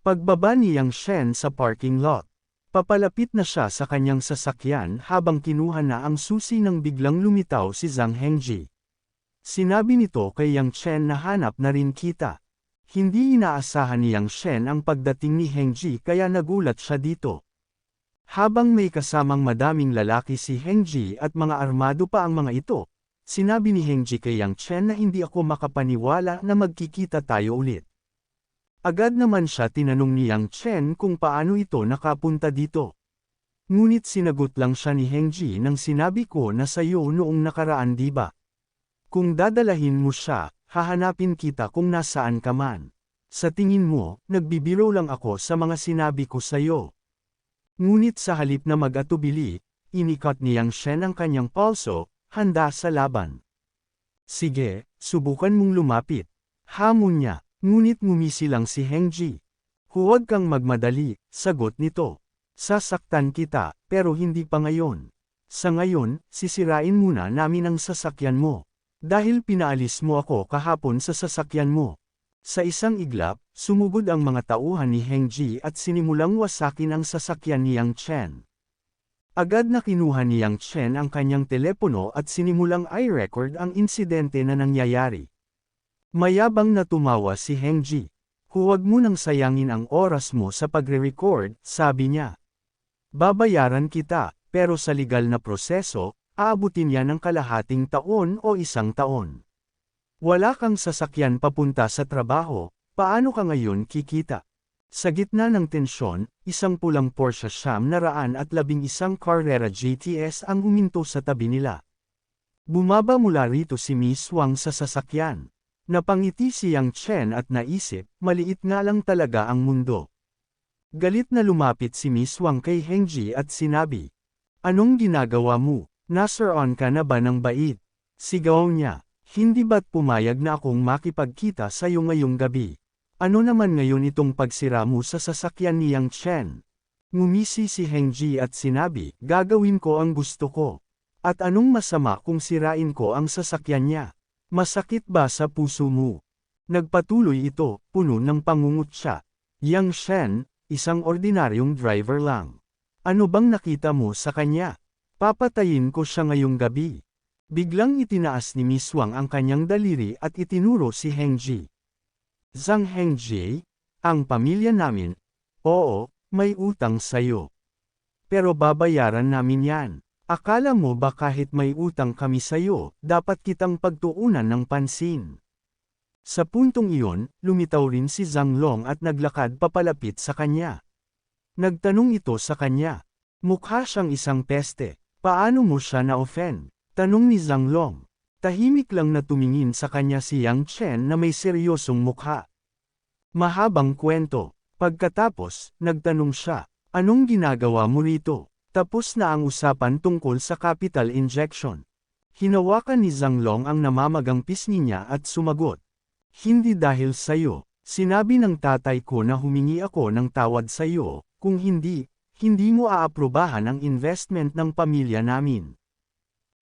Pagbaba ni Yang Shen sa parking lot. Papalapit na siya sa kanyang sasakyan habang kinuha na ang susi nang biglang lumitaw si Zhang Hengji. Sinabi nito kay Yang Chen na hanap na rin kita. Hindi inaasahan ni Yang Shen ang pagdating ni Hengji kaya nagulat siya dito. Habang may kasamang madaming lalaki si Hengji at mga armado pa ang mga ito, sinabi ni Hengji kay Yang Chen na hindi ako makapaniwala na magkikita tayo ulit. Agad naman siya tinanong ni Yang Chen kung paano ito nakapunta dito. Ngunit sinagot lang siya ni Hengji nang sinabi ko na sayo noong nakaraan di ba? Kung dadalahin mo siya, hahanapin kita kung nasaan ka man. Sa tingin mo, nagbibiro lang ako sa mga sinabi ko sayo. Ngunit sa halip na mag-atubili, inikot ni Yang Shen ang kanyang palso, handa sa laban. Sige, subukan mong lumapit. Hamon niya, ngunit ngumisi lang si Hengji. Huwag kang magmadali, sagot nito. Sasaktan kita, pero hindi pa ngayon. Sa ngayon, sisirain muna namin ang sasakyan mo. Dahil pinaalis mo ako kahapon sa sasakyan mo. Sa isang iglap, sumugod ang mga tauhan ni Hengji at sinimulang wasakin ang sasakyan ni Yang Chen. Agad na kinuha ni Yang Chen ang kanyang telepono at sinimulang i-record ang insidente na nangyayari. Mayabang na tumawa si Hengji. Huwag mo nang sayangin ang oras mo sa pagre-record, sabi niya. Babayaran kita, pero sa legal na proseso, aabutin yan ng kalahating taon o isang taon. Wala kang sasakyan papunta sa trabaho, paano ka ngayon kikita? Sa gitna ng tensyon, isang pulang Porsche Sham na raan at labing isang Carrera GTS ang huminto sa tabi nila. Bumaba mula rito si Miss Wang sa sasakyan. Napangiti si Yang Chen at naisip, maliit nga lang talaga ang mundo. Galit na lumapit si Miss Wang kay Hengji at sinabi, Anong ginagawa mo? Nasaron ka na ba ng bait? Sigaw niya, hindi ba't pumayag na akong makipagkita sa iyo ngayong gabi? Ano naman ngayon itong pagsira mo sa sasakyan ni Yang Chen? Ngumisi si Hengji at sinabi, gagawin ko ang gusto ko. At anong masama kung sirain ko ang sasakyan niya? Masakit ba sa puso mo? Nagpatuloy ito, puno ng pangungutya. Yang Shen, isang ordinaryong driver lang. Ano bang nakita mo sa kanya? Papatayin ko siya ngayong gabi. Biglang itinaas ni Miss Wang ang kanyang daliri at itinuro si Hengji. Zhang Hengji, ang pamilya namin, oo, may utang sayo. Pero babayaran namin yan. Akala mo ba kahit may utang kami sayo, dapat kitang pagtuunan ng pansin? Sa puntong iyon, lumitaw rin si Zhang Long at naglakad papalapit sa kanya. Nagtanong ito sa kanya. Mukha siyang isang peste. Paano mo siya na-offend? Tanong ni Zhang Long. Tahimik lang na tumingin sa kanya si Yang Chen na may seryosong mukha. Mahabang kwento. Pagkatapos, nagtanong siya, anong ginagawa mo rito? Tapos na ang usapan tungkol sa capital injection. Hinawakan ni Zhang Long ang namamagang pisngi niya at sumagot. Hindi dahil sayo, sinabi ng tatay ko na humingi ako ng tawad sayo, kung hindi, hindi mo aaprobahan ang investment ng pamilya namin.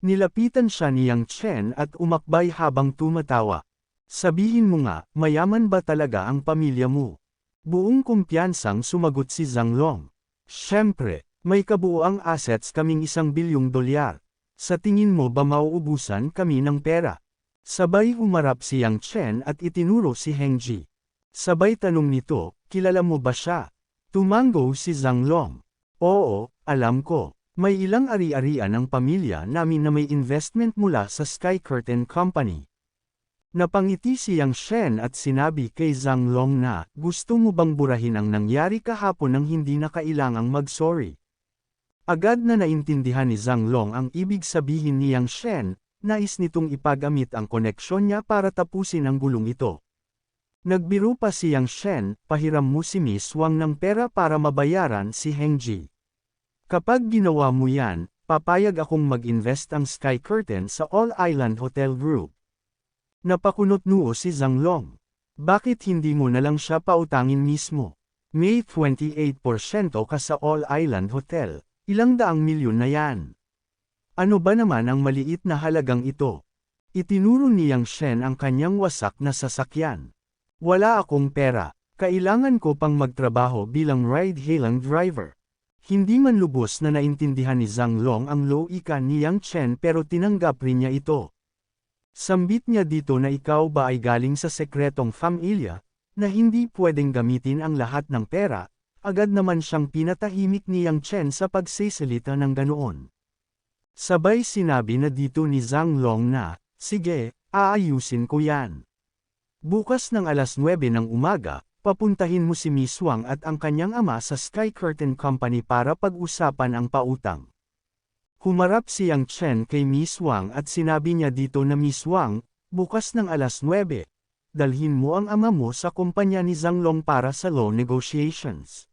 Nilapitan siya ni Yang Chen at umakbay habang tumatawa. Sabihin mo nga, mayaman ba talaga ang pamilya mo? Buong kumpiyansang sumagot si Zhang Long. Siyempre, may kabuoang assets kaming isang bilyong dolyar. Sa tingin mo ba mauubusan kami ng pera? Sabay humarap si Yang Chen at itinuro si Hengji. Sabay tanong nito, kilala mo ba siya? Tumango si Zhang Long. Oo, alam ko. May ilang ari-arian ang pamilya namin na may investment mula sa Sky Curtain Company. Napangiti si Yang Shen at sinabi kay Zhang Long na, gusto mo bang burahin ang nangyari kahapon nang hindi na kailangang mag-sorry? Agad na naintindihan ni Zhang Long ang ibig sabihin ni Yang Shen, nais nitong ipagamit ang koneksyon niya para tapusin ang gulong ito. Nagbiro pa si Yang Shen, pahiram mo si Miss Wang ng pera para mabayaran si Hengji. Kapag ginawa mo yan, papayag akong mag-invest ang Sky Curtain sa All Island Hotel Group. Napakunot nuo si Zhang Long. Bakit hindi mo na lang siya pautangin mismo? May 28% ka sa All Island Hotel. Ilang daang milyon na yan. Ano ba naman ang maliit na halagang ito? Itinuro ni Yang Shen ang kanyang wasak na sasakyan. Wala akong pera. Kailangan ko pang magtrabaho bilang ride-hailing driver. Hindi man lubos na naintindihan ni Zhang Long ang loika ni Yang Chen pero tinanggap rin niya ito. Sambit niya dito na ikaw ba ay galing sa sekretong familya, na hindi pwedeng gamitin ang lahat ng pera, agad naman siyang pinatahimik ni Yang Chen sa pagsisalita ng ganoon. Sabay sinabi na dito ni Zhang Long na, sige, aayusin ko yan. Bukas ng alas 9 ng umaga, papuntahin mo si Miss Wang at ang kanyang ama sa Sky Curtain Company para pag-usapan ang pautang. Humarap si Yang Chen kay Miss Wang at sinabi niya dito na Miss Wang, bukas ng alas 9, dalhin mo ang ama mo sa kumpanya ni Zhang Long para sa loan negotiations.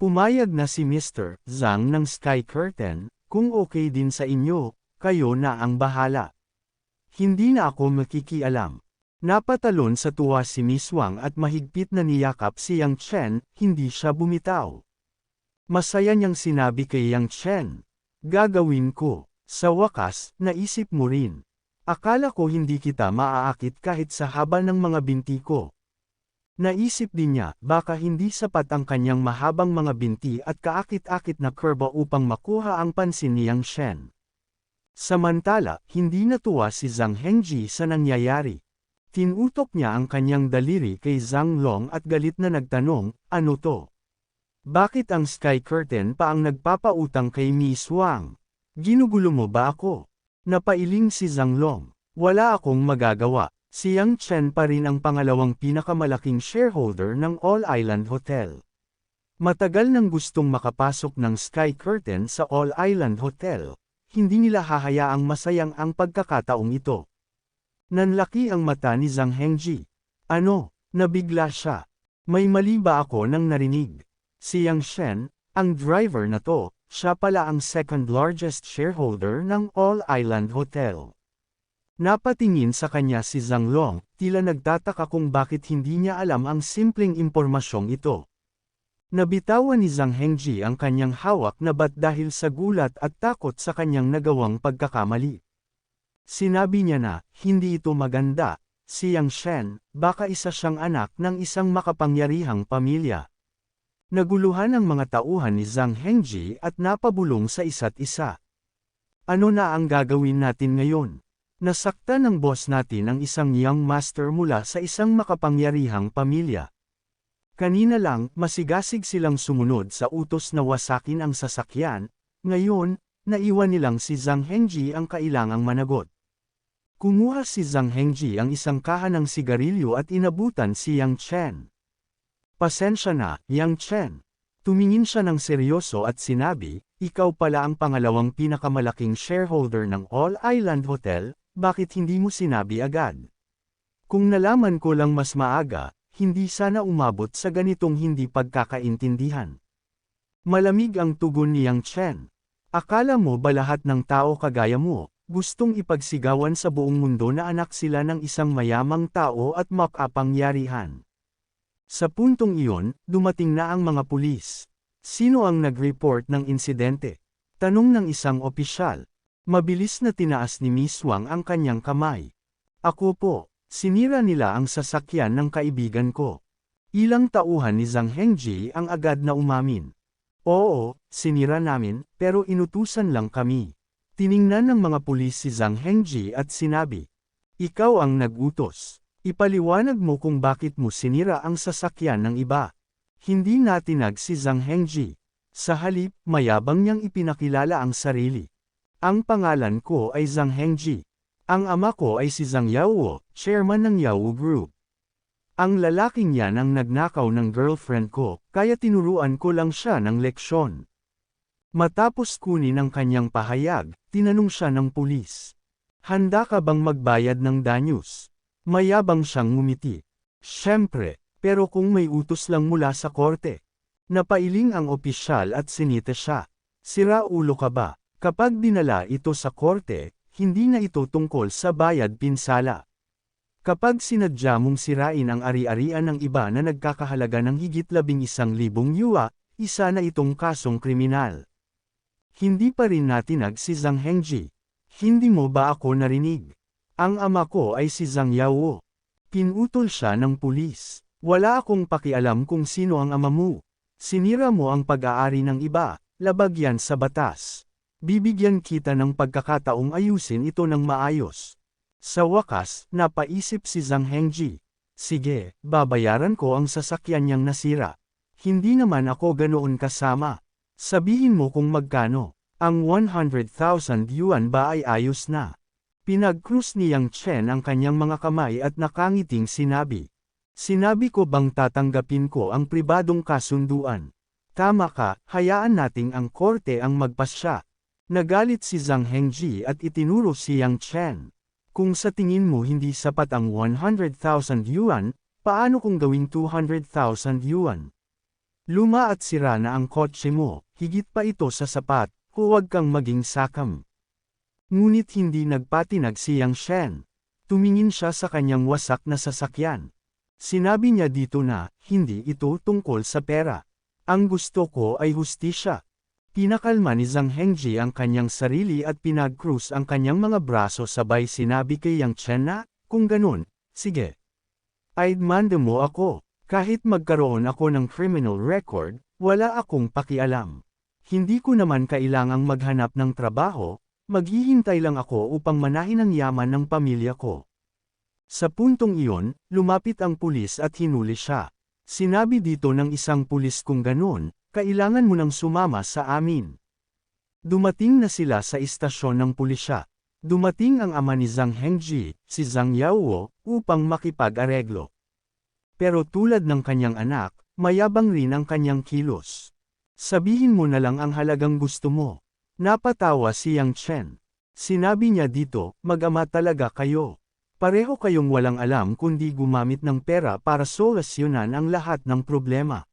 Pumayag na si Mr. Zhang ng Sky Curtain, kung okay din sa inyo, kayo na ang bahala. Hindi na ako makikialam. Napatalon sa tuwa si Miss Wang at mahigpit na niyakap si Yang Chen, hindi siya bumitaw. Masaya niyang sinabi kay Yang Chen, Gagawin ko. Sa wakas, naisip mo rin. Akala ko hindi kita maaakit kahit sa haba ng mga binti ko. Naisip din niya, baka hindi sapat ang kanyang mahabang mga binti at kaakit-akit na kurba upang makuha ang pansin ni Yang Shen. Samantala, hindi natuwa si Zhang Hengji sa nangyayari. Tinutok niya ang kanyang daliri kay Zhang Long at galit na nagtanong, ano to? Bakit ang sky curtain pa ang nagpapautang kay Miss Wang? Ginugulo mo ba ako? Napailing si Zhang Long. Wala akong magagawa. Si Chen pa rin ang pangalawang pinakamalaking shareholder ng All Island Hotel. Matagal nang gustong makapasok ng Sky Curtain sa All Island Hotel, hindi nila hahayaang masayang ang pagkakataong ito. Nanlaki ang mata ni Zhang Hengji. Ano, nabigla siya. May mali ba ako nang narinig? Si Yang Shen, ang driver na to, siya pala ang second largest shareholder ng All Island Hotel. Napatingin sa kanya si Zhang Long, tila nagtataka kung bakit hindi niya alam ang simpleng impormasyong ito. Nabitawan ni Zhang Hengji ang kanyang hawak na bat dahil sa gulat at takot sa kanyang nagawang pagkakamali. Sinabi niya na, hindi ito maganda, si Yang Shen, baka isa siyang anak ng isang makapangyarihang pamilya. Naguluhan ang mga tauhan ni Zhang Hengji at napabulong sa isa't isa. Ano na ang gagawin natin ngayon? Nasakta ng boss natin ang isang young master mula sa isang makapangyarihang pamilya. Kanina lang, masigasig silang sumunod sa utos na wasakin ang sasakyan, ngayon, naiwan nilang si Zhang Hengji ang kailangang managot. Kumuha si Zhang Hengji ang isang kahan ng sigarilyo at inabutan si Yang Chen. Pasensya na, Yang Chen. Tumingin siya ng seryoso at sinabi, ikaw pala ang pangalawang pinakamalaking shareholder ng All Island Hotel, bakit hindi mo sinabi agad? Kung nalaman ko lang mas maaga, hindi sana umabot sa ganitong hindi pagkakaintindihan. Malamig ang tugon ni Yang Chen. Akala mo ba lahat ng tao kagaya mo, gustong ipagsigawan sa buong mundo na anak sila ng isang mayamang tao at makapangyarihan. Sa puntong iyon, dumating na ang mga pulis. Sino ang nag-report ng insidente? Tanong ng isang opisyal. Mabilis na tinaas ni Miss Wang ang kanyang kamay. Ako po, sinira nila ang sasakyan ng kaibigan ko. Ilang tauhan ni Zhang Hengji ang agad na umamin. Oo, sinira namin, pero inutusan lang kami. Tiningnan ng mga pulis si Zhang Hengji at sinabi, Ikaw ang nagutos. Ipaliwanag mo kung bakit mo sinira ang sasakyan ng iba. Hindi natinag si Zhang Hengji. Sa halip, mayabang niyang ipinakilala ang sarili. Ang pangalan ko ay Zhang Hengji. Ang ama ko ay si Zhang Yaowo, chairman ng Yaowo Group. Ang lalaking yan ang nagnakaw ng girlfriend ko, kaya tinuruan ko lang siya ng leksyon. Matapos kunin ang kanyang pahayag, tinanong siya ng pulis. Handa ka bang magbayad ng danyos? Mayabang siyang ngumiti. Siyempre, pero kung may utos lang mula sa korte. Napailing ang opisyal at sinita siya. Sira ulo ka ba? Kapag dinala ito sa korte, hindi na ito tungkol sa bayad pinsala. Kapag sinadya mong sirain ang ari-arian ng iba na nagkakahalaga ng higit labing isang libong yuwa, isa na itong kasong kriminal. Hindi pa rin natinag si Zhang Hengji. Hindi mo ba ako narinig? Ang ama ko ay si Zhang Yao. Pinutol siya ng pulis. Wala akong pakialam kung sino ang ama mo. Sinira mo ang pag-aari ng iba, labag yan sa batas. Bibigyan kita ng pagkakataong ayusin ito ng maayos. Sa wakas, napaisip si Zhang Hengji. Sige, babayaran ko ang sasakyan niyang nasira. Hindi naman ako ganoon kasama. Sabihin mo kung magkano. Ang 100,000 yuan ba ay ayos na? Pinag-cruise ni Yang Chen ang kanyang mga kamay at nakangiting sinabi. Sinabi ko bang tatanggapin ko ang pribadong kasunduan? Tama ka, hayaan nating ang korte ang magpasya. Nagalit si Zhang Hengji at itinuro si Yang Chen. Kung sa tingin mo hindi sapat ang 100,000 yuan, paano kung gawing 200,000 yuan? Luma at sira na ang kotse mo, higit pa ito sa sapat, huwag kang maging sakam. Ngunit hindi nagpatinag si Yang Shen. Tumingin siya sa kanyang wasak na sasakyan. Sinabi niya dito na, hindi ito tungkol sa pera. Ang gusto ko ay hustisya. Pinakalma ni Zhang Hengji ang kanyang sarili at pinag-cruise ang kanyang mga braso sabay sinabi kay Yang Chen na, kung ganun, sige. I'd manda mo ako. Kahit magkaroon ako ng criminal record, wala akong pakialam. Hindi ko naman kailangang maghanap ng trabaho, maghihintay lang ako upang manahin ang yaman ng pamilya ko. Sa puntong iyon, lumapit ang pulis at hinuli siya. Sinabi dito ng isang pulis kung ganun, kailangan mo nang sumama sa amin. Dumating na sila sa istasyon ng pulisya. Dumating ang ama ni Zhang Hengji, si Zhang Yaowo, upang makipag-areglo. Pero tulad ng kanyang anak, mayabang rin ang kanyang kilos. Sabihin mo na lang ang halagang gusto mo. Napatawa si Yang Chen. Sinabi niya dito, mag-ama talaga kayo. Pareho kayong walang alam kundi gumamit ng pera para solusyonan ang lahat ng problema.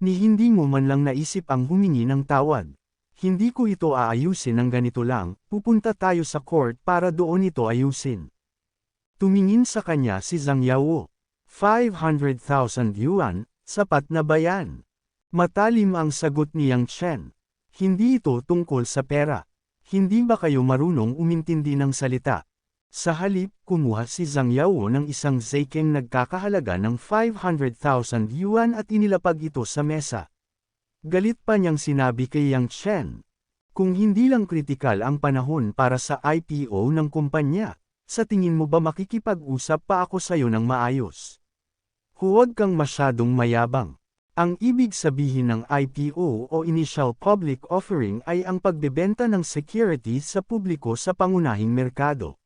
Ni hindi mo man lang naisip ang humingi ng tawad. Hindi ko ito aayusin ng ganito lang, pupunta tayo sa court para doon ito ayusin. Tumingin sa kanya si Zhang Yao. 500,000 yuan, sapat na ba yan? Matalim ang sagot ni Yang Chen. Hindi ito tungkol sa pera. Hindi ba kayo marunong umintindi ng salita? Sa halip, kumuha si Zhang Yao ng isang Zeikeng nagkakahalaga ng 500,000 yuan at inilapag ito sa mesa. Galit pa niyang sinabi kay Yang Chen. Kung hindi lang kritikal ang panahon para sa IPO ng kumpanya, sa tingin mo ba makikipag-usap pa ako sa'yo ng maayos? Huwag kang masyadong mayabang. Ang ibig sabihin ng IPO o Initial Public Offering ay ang pagbebenta ng securities sa publiko sa pangunahing merkado.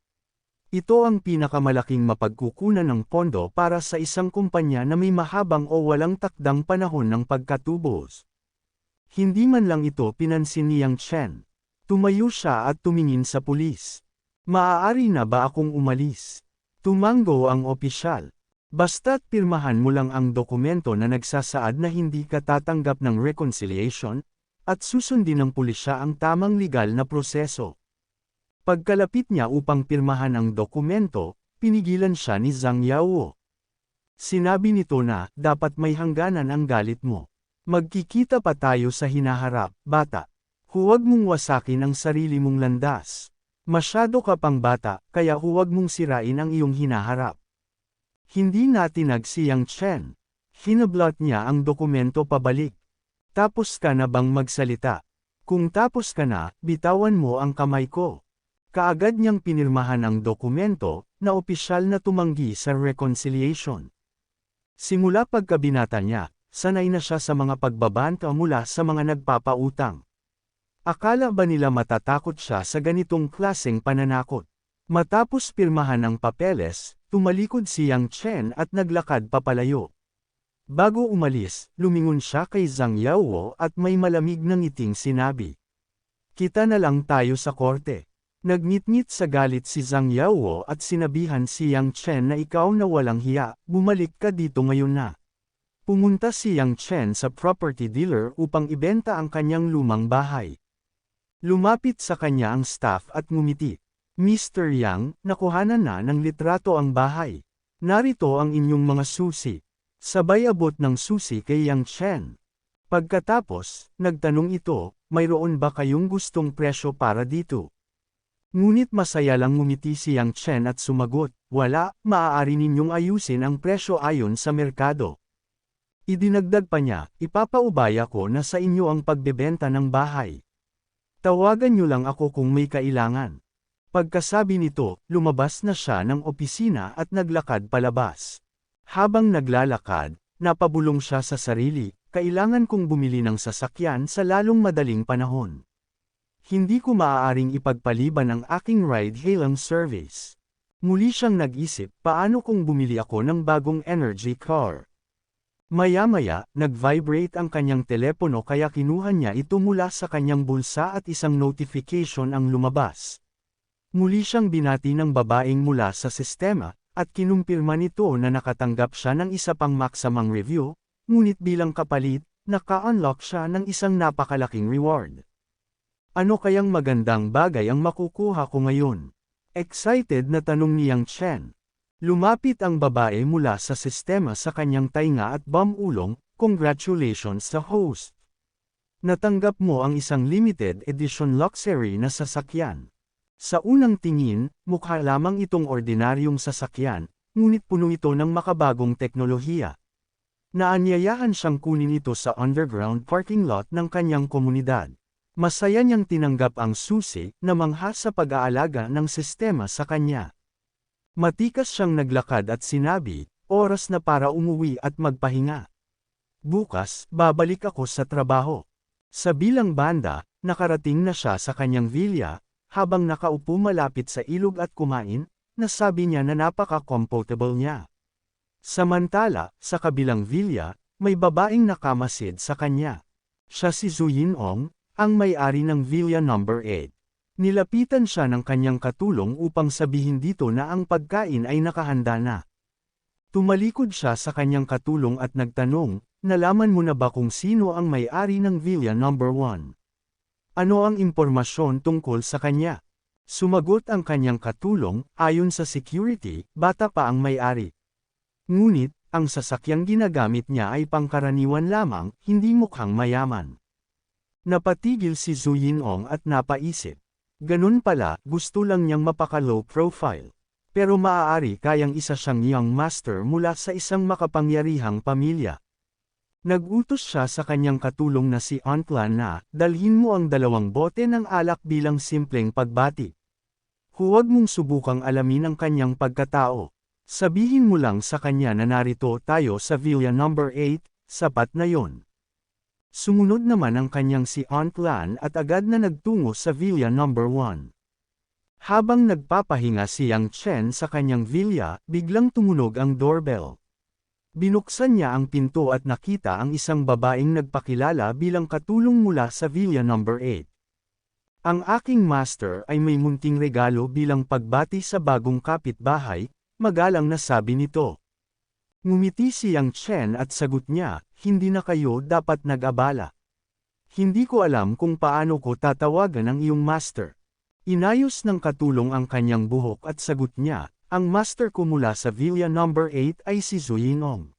Ito ang pinakamalaking mapagkukunan ng pondo para sa isang kumpanya na may mahabang o walang takdang panahon ng pagkatubos. Hindi man lang ito pinansin ni Chen. Tumayo siya at tumingin sa pulis. Maaari na ba akong umalis? Tumango ang opisyal. Basta't pirmahan mo lang ang dokumento na nagsasaad na hindi ka tatanggap ng reconciliation, at susundin ng pulisya ang tamang legal na proseso. Pagkalapit niya upang pirmahan ang dokumento, pinigilan siya ni Zhang Yao. Sinabi nito na, dapat may hangganan ang galit mo. Magkikita pa tayo sa hinaharap, bata. Huwag mong wasakin ang sarili mong landas. Masyado ka pang bata, kaya huwag mong sirain ang iyong hinaharap. Hindi natinag si Yang Chen. Hinablot niya ang dokumento pabalik. Tapos ka na bang magsalita? Kung tapos ka na, bitawan mo ang kamay ko. Kaagad niyang pinirmahan ang dokumento, na opisyal na tumanggi sa reconciliation. Simula pagkabinata niya, sanay na siya sa mga pagbabanta mula sa mga nagpapautang. Akala ba nila matatakot siya sa ganitong klaseng pananakot? Matapos pirmahan ang papeles, tumalikod si Yang Chen at naglakad papalayo. Bago umalis, lumingon siya kay Zhang Yaowo at may malamig na ngiting sinabi. Kita na lang tayo sa korte. Nagnitngit sa galit si Zhang Yaowo at sinabihan si Yang Chen na ikaw na walang hiya, bumalik ka dito ngayon na. Pumunta si Yang Chen sa property dealer upang ibenta ang kanyang lumang bahay. Lumapit sa kanya ang staff at ngumiti. Mr. Yang, nakuhanan na ng litrato ang bahay. Narito ang inyong mga susi. Sabay abot ng susi kay Yang Chen. Pagkatapos, nagtanong ito, mayroon ba kayong gustong presyo para dito? Ngunit masaya lang ngumiti si Yang Chen at sumagot, wala, maaari ninyong ayusin ang presyo ayon sa merkado. Idinagdag pa niya, ipapaubaya ko na sa inyo ang pagbebenta ng bahay. Tawagan niyo lang ako kung may kailangan. Pagkasabi nito, lumabas na siya ng opisina at naglakad palabas. Habang naglalakad, napabulong siya sa sarili, kailangan kong bumili ng sasakyan sa lalong madaling panahon. Hindi ko maaaring ipagpaliban ang aking ride-hailing service. Muli siyang nag-isip, paano kung bumili ako ng bagong energy car? Maya-maya, nag-vibrate ang kanyang telepono kaya kinuha niya ito mula sa kanyang bulsa at isang notification ang lumabas. Muli siyang binati ng babaeng mula sa sistema, at kinumpirma nito na nakatanggap siya ng isa pang maksamang review, ngunit bilang kapalit, naka-unlock siya ng isang napakalaking reward. Ano kayang magandang bagay ang makukuha ko ngayon? Excited na tanong ni Yang Chen. Lumapit ang babae mula sa sistema sa kanyang tainga at bamulong, congratulations sa host. Natanggap mo ang isang limited edition luxury na sasakyan. Sa unang tingin, mukha lamang itong ordinaryong sasakyan, ngunit puno ito ng makabagong teknolohiya. Naanyayahan siyang kunin ito sa underground parking lot ng kanyang komunidad. Masaya niyang tinanggap ang susi na mangha sa pag-aalaga ng sistema sa kanya. Matikas siyang naglakad at sinabi, oras na para umuwi at magpahinga. Bukas, babalik ako sa trabaho. Sa bilang banda, nakarating na siya sa kanyang villa, habang nakaupo malapit sa ilog at kumain, nasabi niya na napaka-comfortable niya. Samantala, sa kabilang villa, may babaeng nakamasid sa kanya. Siya si Zuyin Ong, ang may-ari ng Villa Number 8. Nilapitan siya ng kanyang katulong upang sabihin dito na ang pagkain ay nakahanda na. Tumalikod siya sa kanyang katulong at nagtanong, nalaman mo na ba kung sino ang may-ari ng Villa Number 1? Ano ang impormasyon tungkol sa kanya? Sumagot ang kanyang katulong, ayon sa security, bata pa ang may-ari. Ngunit, ang sasakyang ginagamit niya ay pangkaraniwan lamang, hindi mukhang mayaman. Napatigil si Zuyin Ong at napaisip. Ganun pala, gusto lang niyang mapaka-low profile. Pero maaari kayang isa siyang young master mula sa isang makapangyarihang pamilya. Nagutos siya sa kanyang katulong na si Antlan na, dalhin mo ang dalawang bote ng alak bilang simpleng pagbati. Huwag mong subukang alamin ang kanyang pagkatao. Sabihin mo lang sa kanya na narito tayo sa Villa number 8, sapat na yon. Sumunod naman ang kanyang si Aunt Lan at agad na nagtungo sa villa number 1. Habang nagpapahinga si Yang Chen sa kanyang villa, biglang tumunog ang doorbell. Binuksan niya ang pinto at nakita ang isang babaeng nagpakilala bilang katulong mula sa villa number 8. Ang aking master ay may munting regalo bilang pagbati sa bagong kapitbahay, magalang na sabi nito. Ngumiti si Yang Chen at sagot niya, hindi na kayo dapat nag-abala. Hindi ko alam kung paano ko tatawagan ang iyong master. Inayos ng katulong ang kanyang buhok at sagot niya, ang master ko mula sa Villa number 8 ay si Zuyinong.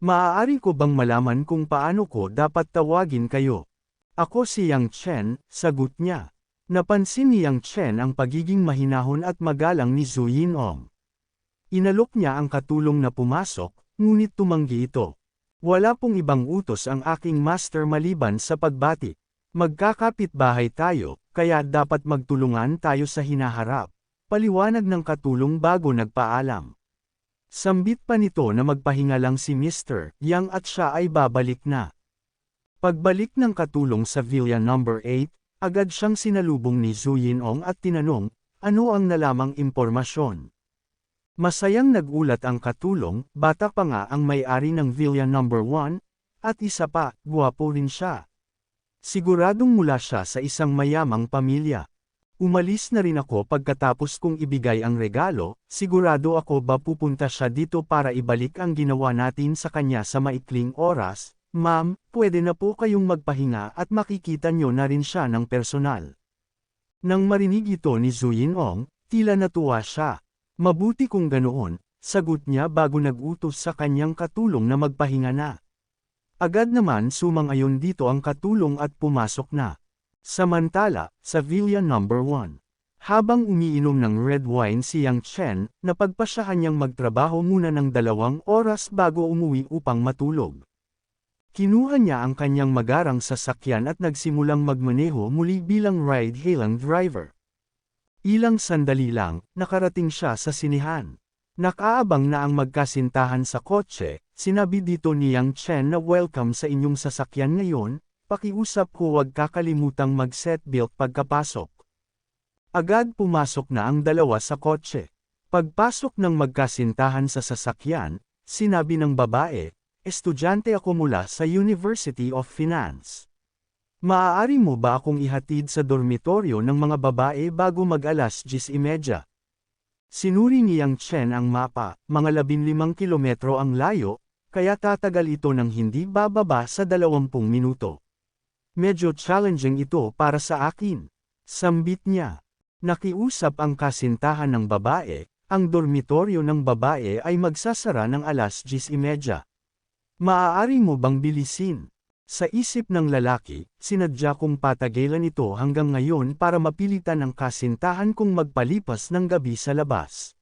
Maaari ko bang malaman kung paano ko dapat tawagin kayo? Ako si Yang Chen, sagot niya. Napansin ni Yang Chen ang pagiging mahinahon at magalang ni Zuyinong. Inalok niya ang katulong na pumasok, ngunit tumanggi ito. Wala pong ibang utos ang aking master maliban sa pagbati. Magkakapit bahay tayo, kaya dapat magtulungan tayo sa hinaharap. Paliwanag ng katulong bago nagpaalam. Sambit pa nito na magpahinga lang si Mr. Yang at siya ay babalik na. Pagbalik ng katulong sa Villa number 8, agad siyang sinalubong ni Zuyin Ong at tinanong, ano ang nalamang impormasyon. Masayang nagulat ang katulong, bata pa nga ang may-ari ng Villa number 1, at isa pa, guwapo rin siya. Siguradong mula siya sa isang mayamang pamilya. Umalis na rin ako pagkatapos kong ibigay ang regalo, sigurado ako ba pupunta siya dito para ibalik ang ginawa natin sa kanya sa maikling oras, ma'am, pwede na po kayong magpahinga at makikita nyo na rin siya ng personal. Nang marinig ito ni Zuyin Ong, tila natuwa siya. Mabuti kung ganoon, sagot niya bago nagutos sa kanyang katulong na magpahinga na. Agad naman sumang-ayon dito ang katulong at pumasok na. Samantala, sa Villa number 1. Habang umiinom ng red wine si Yang Chen, napagpasyahan niyang magtrabaho muna ng dalawang oras bago umuwi upang matulog. Kinuha niya ang kanyang magarang sasakyan at nagsimulang magmaneho muli bilang ride-hailing driver. Ilang sandali lang, nakarating siya sa sinihan. Nakaabang na ang magkasintahan sa kotse, sinabi dito ni Yang Chen na welcome sa inyong sasakyan ngayon, pakiusap ko huwag kakalimutang mag-seatbelt pagkapasok. Agad pumasok na ang dalawa sa kotse. Pagpasok ng magkasintahan sa sasakyan, sinabi ng babae, estudyante ako mula sa University of Finance. Maaari mo ba akong ihatid sa dormitoryo ng mga babae bago mag-alas 10.30? Sinuri ni Yang Chen ang mapa, mga 15 kilometro ang layo, kaya tatagal ito ng hindi bababa sa 20 minuto. Medyo challenging ito para sa akin. Sambit niya. Nakiusap ang kasintahan ng babae, ang dormitoryo ng babae ay magsasara ng alas 10.30. Maaari mo bang bilisin? Sa isip ng lalaki, sinadya kong patagilan ito hanggang ngayon para mapilitan ang kasintahan kong magpalipas ng gabi sa labas.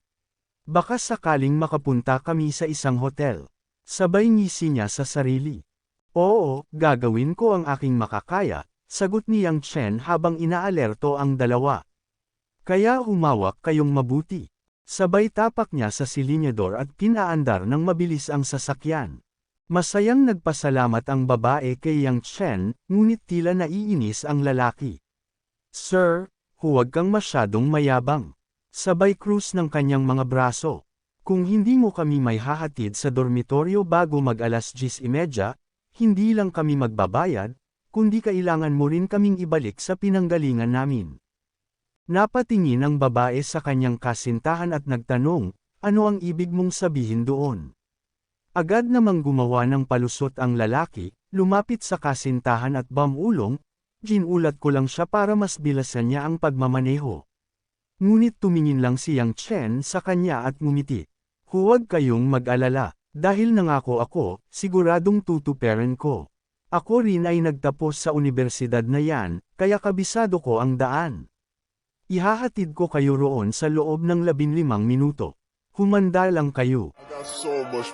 Baka sakaling makapunta kami sa isang hotel. Sabay ngisi niya sa sarili. Oo, gagawin ko ang aking makakaya, sagot ni Yang Chen habang inaalerto ang dalawa. Kaya humawak kayong mabuti. Sabay tapak niya sa silinyador at pinaandar ng mabilis ang sasakyan. Masayang nagpasalamat ang babae kay Yang Chen, ngunit tila naiinis ang lalaki. Sir, huwag kang masyadong mayabang. Sabay krus ng kanyang mga braso. Kung hindi mo kami may hahatid sa dormitoryo bago mag alas 10.30, hindi lang kami magbabayad, kundi kailangan mo rin kaming ibalik sa pinanggalingan namin. Napatingin ang babae sa kanyang kasintahan at nagtanong, ano ang ibig mong sabihin doon? Agad namang gumawa ng palusot ang lalaki, lumapit sa kasintahan at bamulong, ginulat ko lang siya para mas bilasan niya ang pagmamaneho. Ngunit tumingin lang si Yang Chen sa kanya at ngumiti. Huwag kayong mag-alala, dahil nangako ako, siguradong tutuperan ko. Ako rin ay nagtapos sa universidad na yan, kaya kabisado ko ang daan. Ihahatid ko kayo roon sa loob ng 15 minuto. Humanda lang kayo. I got so much